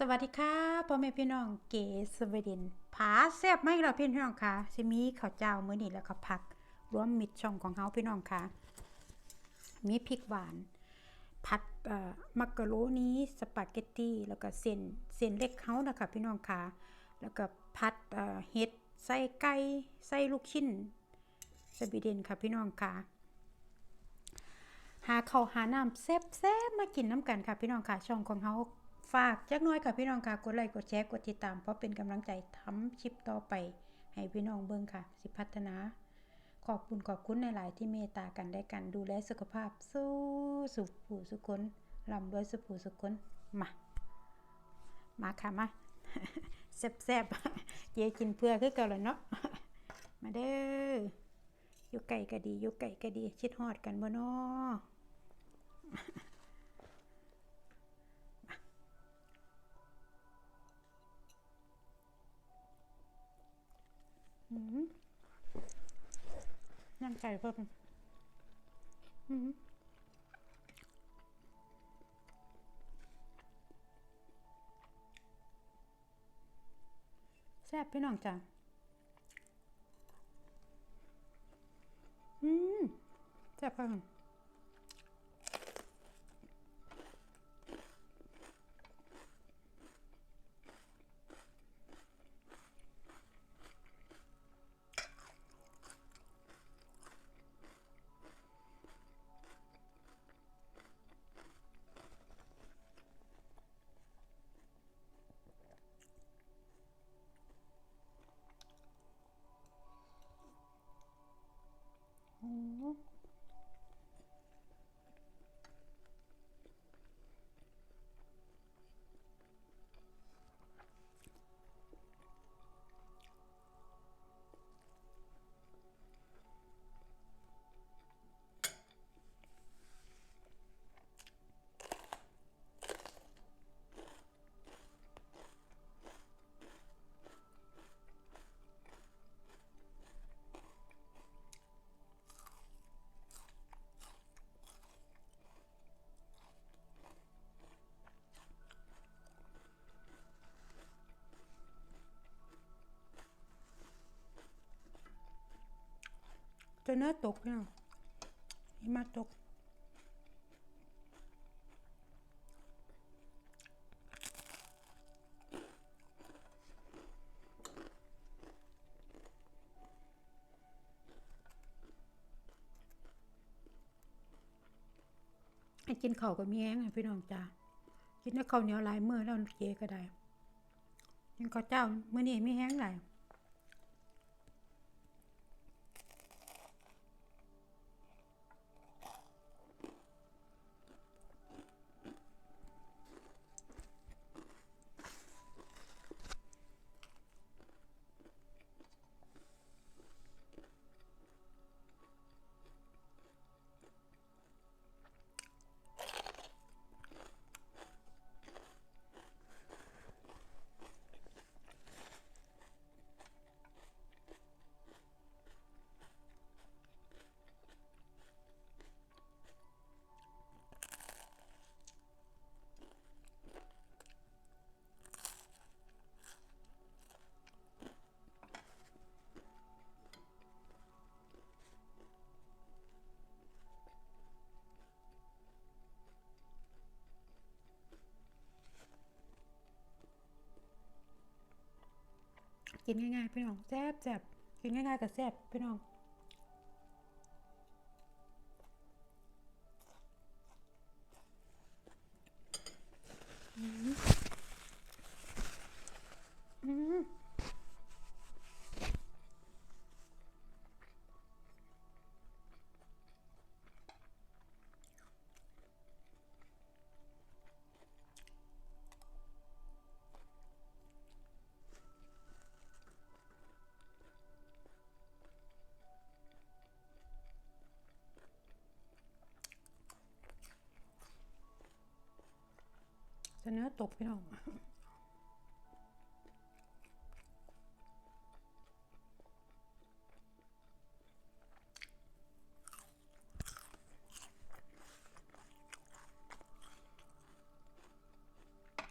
สวัสดีค่ะพ่อแม่พี่น้องเก๋สวีเดนผาแซ่บไหมเราพี่น้องคะสิมีข้าวเจ้ามื้อนี้แล้วก็ผักรวมมิตรช่องของเฮาพี่น้องคะมีพริกหวาน ผัดมักกะโรนีสปาเกตตีแล้วก็เส้นเส้นเล็กเฮานะคะพี่น้องคะแล้วก็ผัดเห็ดใส่ไก่ใส่ลูกชิ้นสวีเดนค่ะพี่น้องคะหาข้าวหาน้ำแซ่บๆมากินน้ำกันค่ะพี่น้องค่ะช่องของเฮา ฝากจักน้อยค่ะพี่น้องค่ะ กดไลค์ กดแชร์ กดติดตาม เพราะเป็นกำลังใจทำคลิปต่อไป ให้พี่น้องเบิ่งค่ะ สิพัฒนา ขอบคุณขอบคุณในหลายที่เมตตากันได้กัน ดูแลสุขภาพ สู้สุขผู้สุขคนลำด้วยสุขผู้สุขคนมา มาค่ะมาแซ่บๆเยกินเพื่อคือเก่าแล้วเนาะ มาเด้ออยู่ไก่ก็ดีอยู่ไก่ก็ดี ชิดฮอดกันบ่นอ นั่งไก่เพิ่มอืมแซ่บพี่น้องจ้ะอืมแซ่บค่ะ จนเนื้อตกพี่น้องหิมะตกให้กินข้าวก็มีแห้งอะพี่น้องจ้ากินแต่ข้าวเหนียวลายมือแล้วเจก็ได้กินข้าวเจ้าเมื้อนี้มีแห้งหลาย กินง่ายๆพี่น้องแซ่บแซ่บกินง่ายๆกับแซ่บพี่น้องอืมอืม ตกพี่น้อง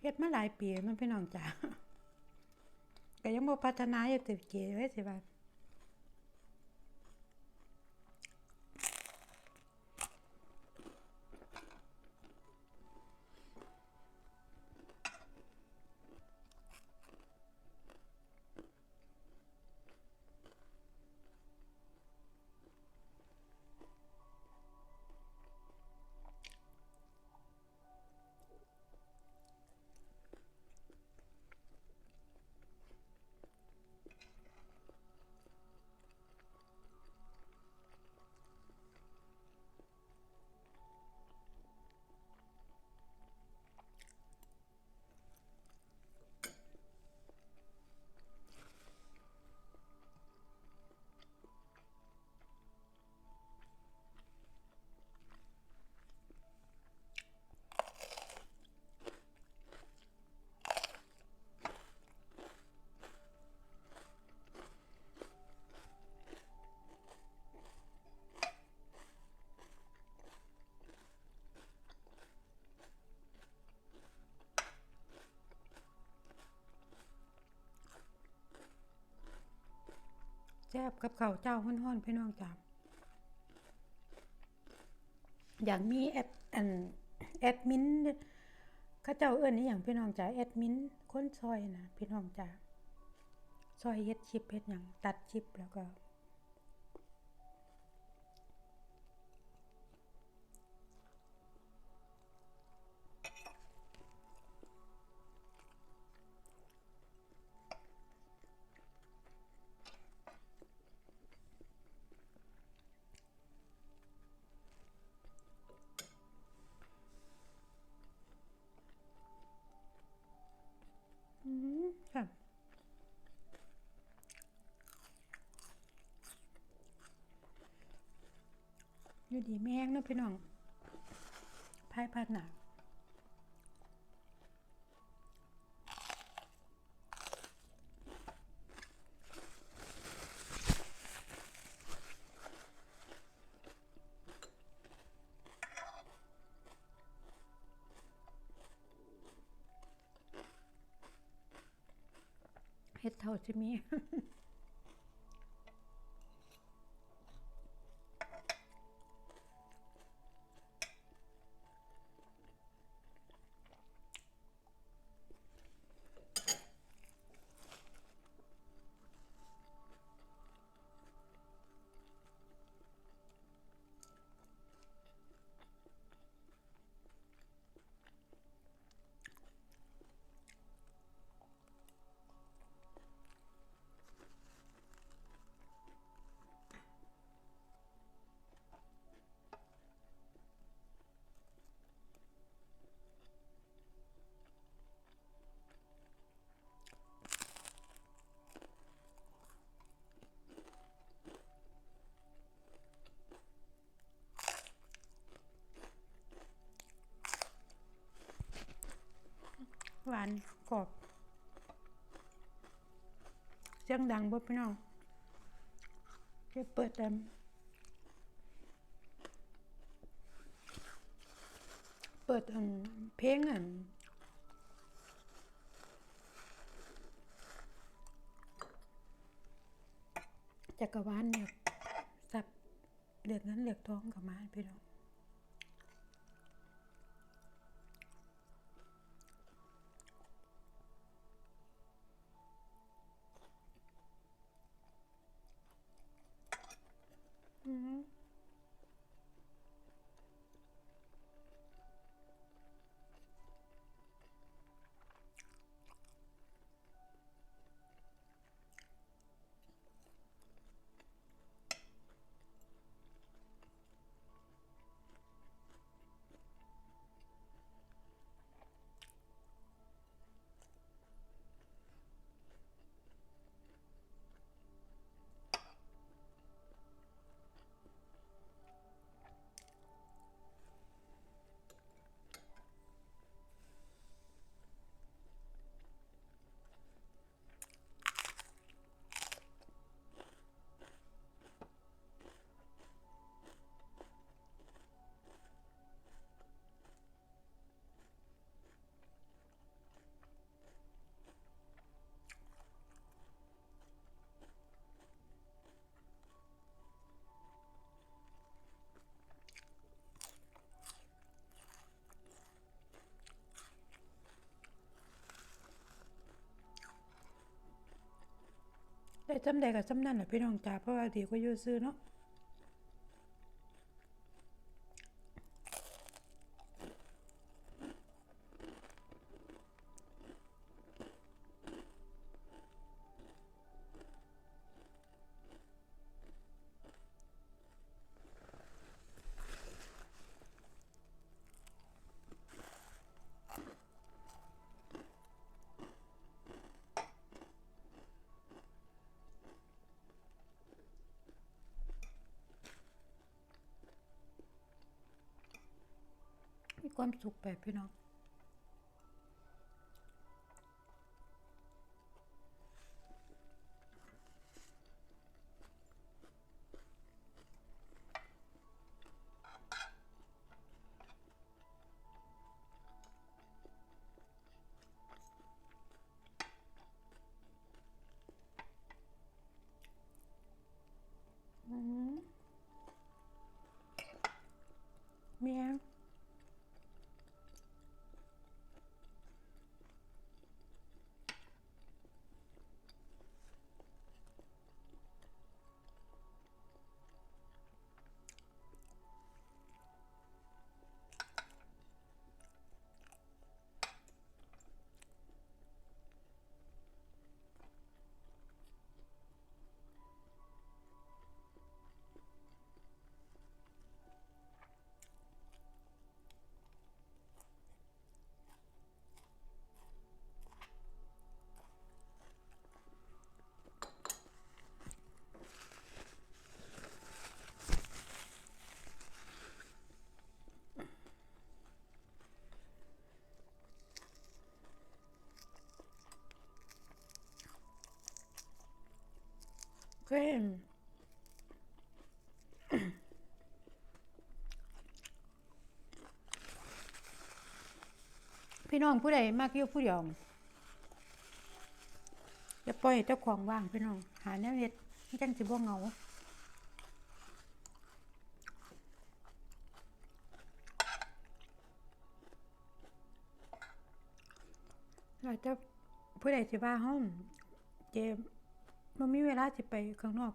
เฮ็ดมาหลายปีมันพี่น้องจ๋าก็ยังบ่พัฒนาอยู่ติดเกไว้สิว่า ซ่บกับข้าวเจ้าห้อนๆพี่น้องจ๋าอย่างมีแอดอันแอดมินข้าเจ้าเอิ้นนี่อย่างพี่น้องจ๋าแอดมินคนซอยนะพี่น้องจ๋าซอยเฮ็ดชิปเฮ็ดอย่างตัดชิปแล้วก็ ดีแม่งนะพี่น้องพายพาดหนักเฮ็ดเท่าจะมีานกรอบเสียงดังบ่พี่น้องจะเปิดแต่เปิดอันเพลงอันจักรวาลเนี่ยสับเหลือกเงินเหลือกท้องกับมาพี่น้อง ได้จำได้กับจำนั่นแหละพี่น้องจ้าเพราะว่าดีก็อยู่ซื้อเนาะ ความสุขไปพี่น้อง ก็เห็นพี่น้องผู้ใดมากอยู่ผู้เดียวอย่าปล่อยเจ้าของว่างพี่น้อง หาแนวเฮ็ดจังสิบ่เงาเราจะผู้ใดสิว่าห้องเจม นมีเวลาสิไปข้างนอก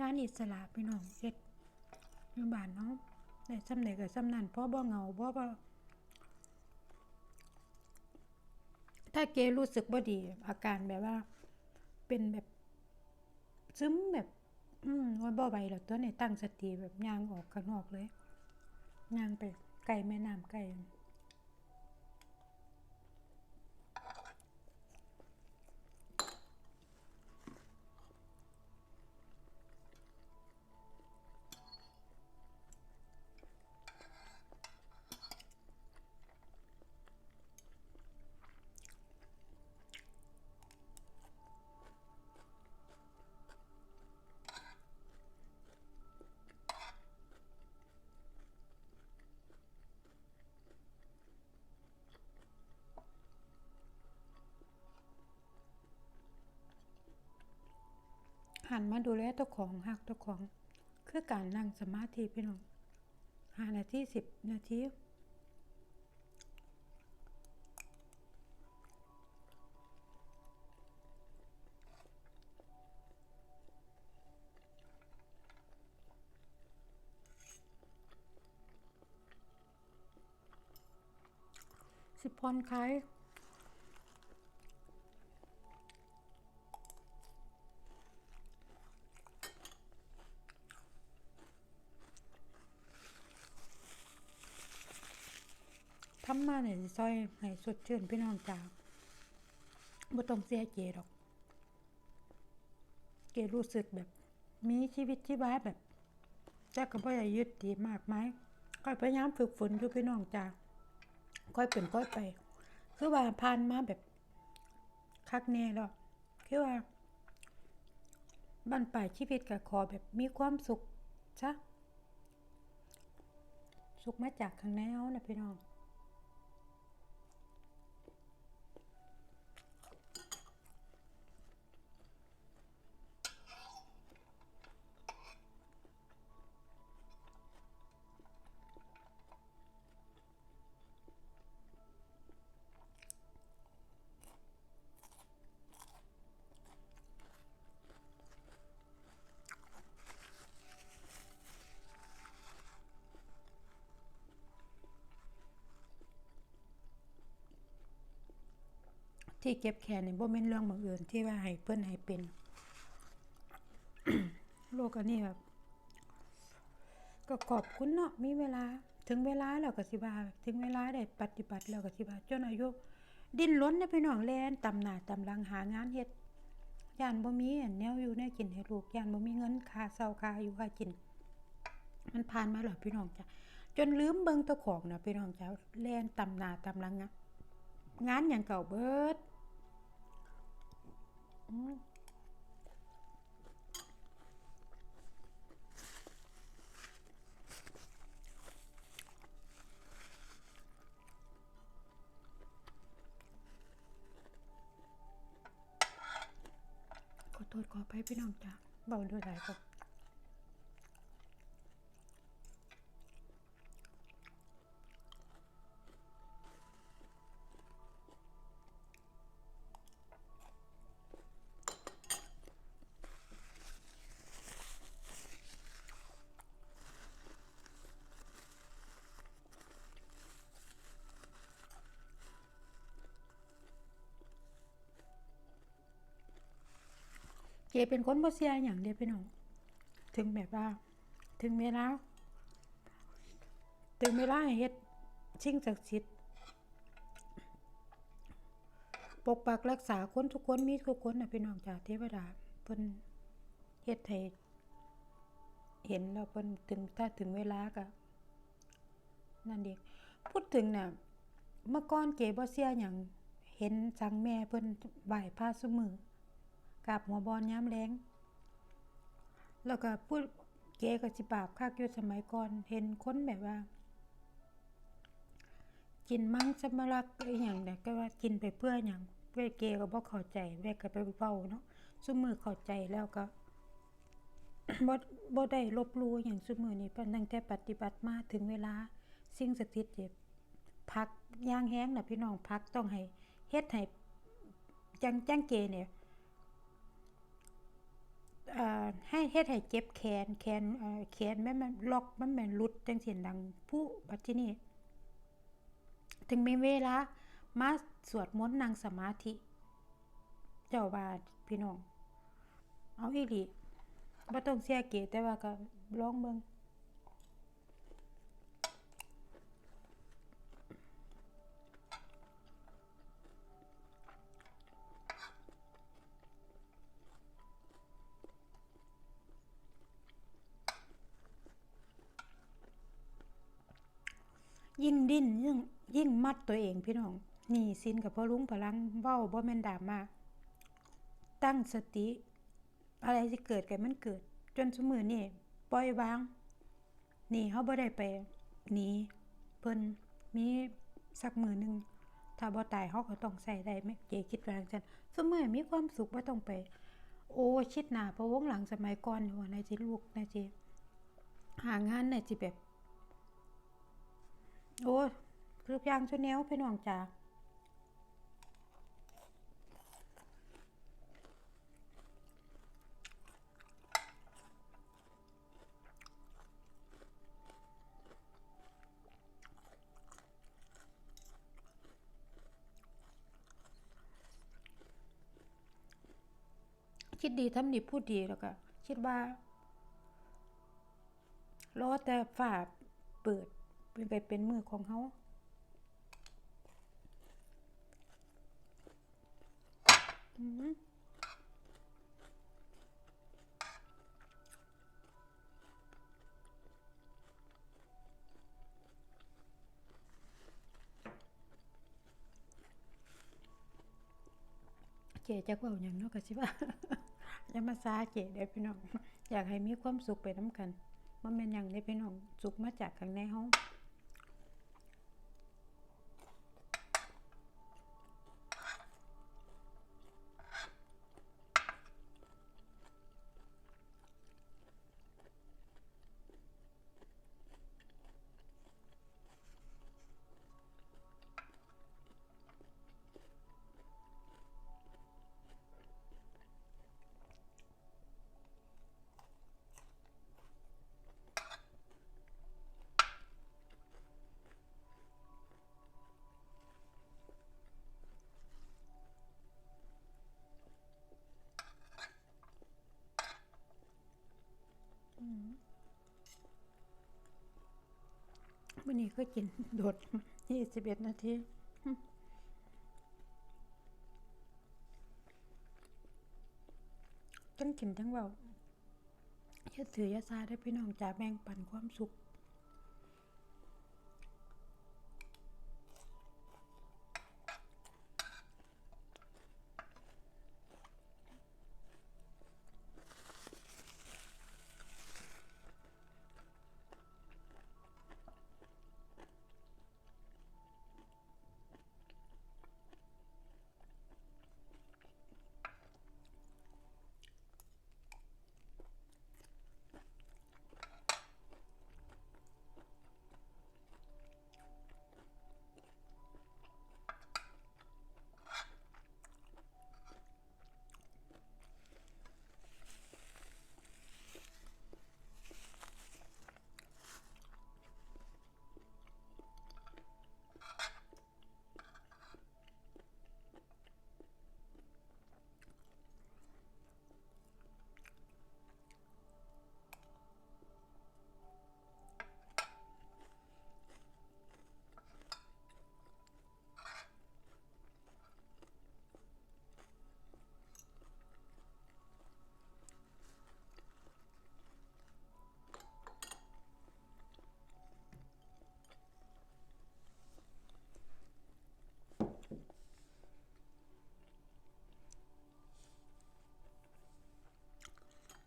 งานอิสระพี่น้องเฮ็ดอยู่บ้านเนาะได้ซ้ำไหนก็ซ้ำนั่นเพราะบ่เหงาเพราะบ่ถ้าเกรู้สึกบ่ดี อาการแบบว่า เป็นแบบซึมแบบ อืมว่าบ่ไหวแล้วตัวนี้ตั้งสติแบบย่างออกข้างนอกเลยย่างไปไกลแม่น้ำไกล หันมาดูแลตัวของหักตัวของ คือการนั่งสมาธิพี่น้องห้านาทีสิบนาทีสิบพรคลาย เนี่ยสิซอยให้สดชื่นพี่น้องจ้าบ่ต้องเสียเจดอก เกรู้สึกแบบ มีชีวิตชีวาแบบแต่ก็บ่ได้ยึดติดมากมายก็พยายามฝึกฝนอยู่พี่น้องจ้าค่อยเป็นค่อยไป คือว่าผ่านมาแบบคักแน่แล้วคือว่าบ้านปลายชีวิตก็ขอแบบมีความสุขซะสุขมาจากข้างในเอานะพี่น้อง ที่เก็บแขนนี่บ่แม่นเรื่องบังเอิญที่ว่าให้เพิ่อนให้เป็นโลกอันนี้แบบก็ขอบคุณเนาะมีเวลา ถึงเวลาแล้วก็สิว่าถึงเวลาได้ปฏิบัติแล้วก็สิว่าจนอายุ ดิ้นรนนะพี่น้องแลนตำหนาตำลังหางานเฮ็ดย่านบ่มีอันแนวอยู่แนกินให้ลูกย่านบ่มีเงินค่าเช่าค่าอยู่ค่ากิน มันผ่านมาแล้วพี่น้องจ้ะจนลืมเบิ่งตัวของนะพี่น้องจ้ะแลนตำหนาตำลังงะงานอย่างเก่าเบิด ขอโทษขอไปพี่น้องจ้ะเบาด้วยหลายครับ เจเป็นคนบ่เสียอย่างเดียวพี่น้องถึงแบบว่า ถึงเวลาถึงเวลาให้เฮ็ดชิงศักดิ์สิทธิ์ปกปักรักษาคนทุกคนมีทุกคนนะพี่น้องจากเทวดาเพิ่นเฮ็ดให้เห็นแล้วเพิ่นถึงถ้าถึงเวลาก็นั่นเองพูดถึงน่ะเมื่อก่อนเก๋บ่เสียหยังเห็นสังแม่เพิ่นไหว้พระซุมือ กับหัวบอลย้ำแรงแล้วก็พูดเกก็สิบาปคักยู่สมัยก่อนเห็นคนแบบว่า กินมังสมรักอย่างเนี่ยก็ว่ากินไปเพื่ออย่างเพื่อเกก็บ่เข้าใจแวกก็ไปเว้าเนาะซุมือเข้าใจแล้วก็บ่บ่ได้ลบลู่อย่างซุมือนี่เพิ่นตั้งแต่ปฏิบัติมาถึงเวลา สิ่งสิทธิ์เนี่ยพักย่างแห้งน่ะพี่น้องพักต้องให้เฮ็ดให้จังจังเกเนี่ย ให้เฮ็ดให้เจ็บแขน แขนแขนแม่นมันล็อกมันแม่นหลุดจังเสียงดังผู้บัดทีนี้ถึงมีเวลามาสวดมนต์นางสมาธิ เจ้าว่าพี่น้อง เอาอีหลีบ่ต้องเสียเกแต่ว่าก็ลองเบิ่ง ดิ้นยิ่งยิ่งมัดตัวเองพี่น้องหนี่สินกับพ่อลุงพลังเว้าบ่แม่นดามาตั้งสติ อะไรสิเกิดก็มันเกิด จนซุมื้อนี้ปล่อยวางนี่เฮาบ่ได้ไปหนีเพิ่นมีสักมือหนึ่งถ้าบ่ตายเฮาก็ต้องใช้ได้แม่เจคิดว่าจังซั่นซุมื้อมีความสุขบ่ต้องไป โอ้ชิดหนาพะวงหลังสมัยก่อนหัวนายสิลูกนายสิหางานนายสิแบบ โอ้คือยางชุดแนวพี่น้องจ๋าคิดดีทำดีพูดดีแล้วก็คิดว่ารอแต่ฝาเปิด เป็นไปเป็นมือของเขาอืมเจจักว่าอย่างนั้นก็บสิว่าอย่ามาซาเจได้พี่น้อง อยากให้มีความสุขไปน้ำกันมันเป็นอย่างได้พี่น้อง สุขมาจากข้างในห้อง วันนี้ก็กินโดดยี่สิบเอ็ดนาทีทั้งกินทั้งเบาอย่าถืออยาซาได้พี่น้องจ่าแบ่งปันความสุข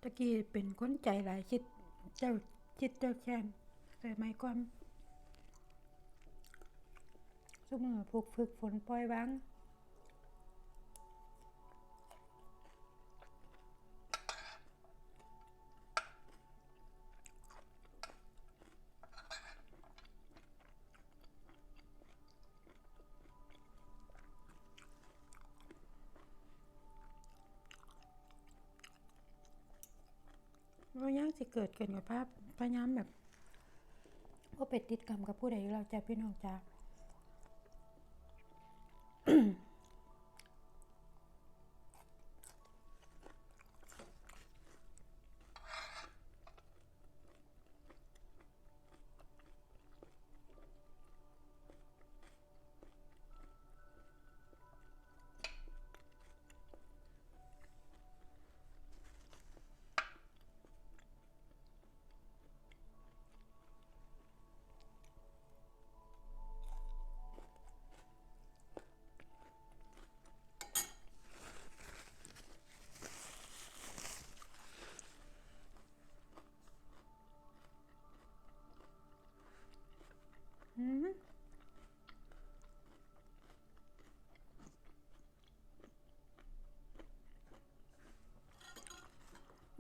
ตะกี้เป็นคนใจหลายคิดเจ้าคิดเจ้าแค้นแต่ไม่ความสมือผูกฝึกฝนปล่อยวาง เกิดเกินกับภาพพยายามแบบว่าไปติดกรรมกับผู้ใดอยู่เราจะพี่น้องจ้า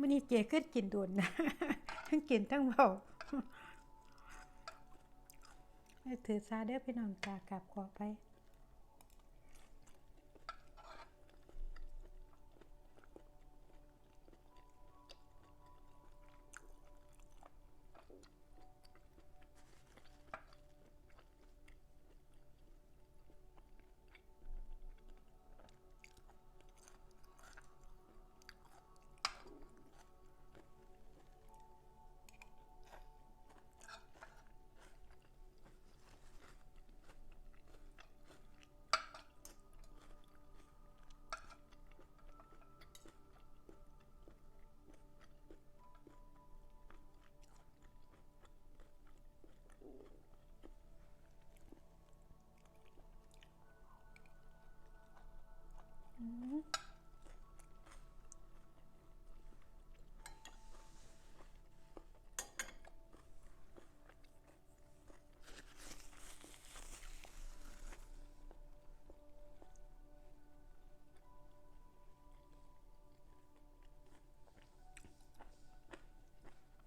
มันนี่เจขึ้นกินโดนนะทั้งกินทั้งเบาถือซาเด้อพี่น้องกากลับขอไป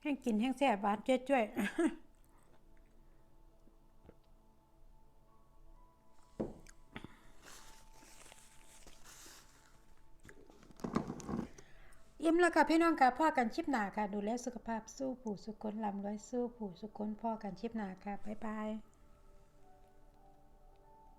ห้งกินแห้งแสบบหวานจ้วยอิ่มแล้วค่ะพี่น้องค่ะพ่อกันชิปหนาค่ะ ดูแลสุขภาพสู้ผู้สุคนลำร้อยสู้ผู้สุคนพ่อกันชิปหนาค่ะ บ๊ายบาย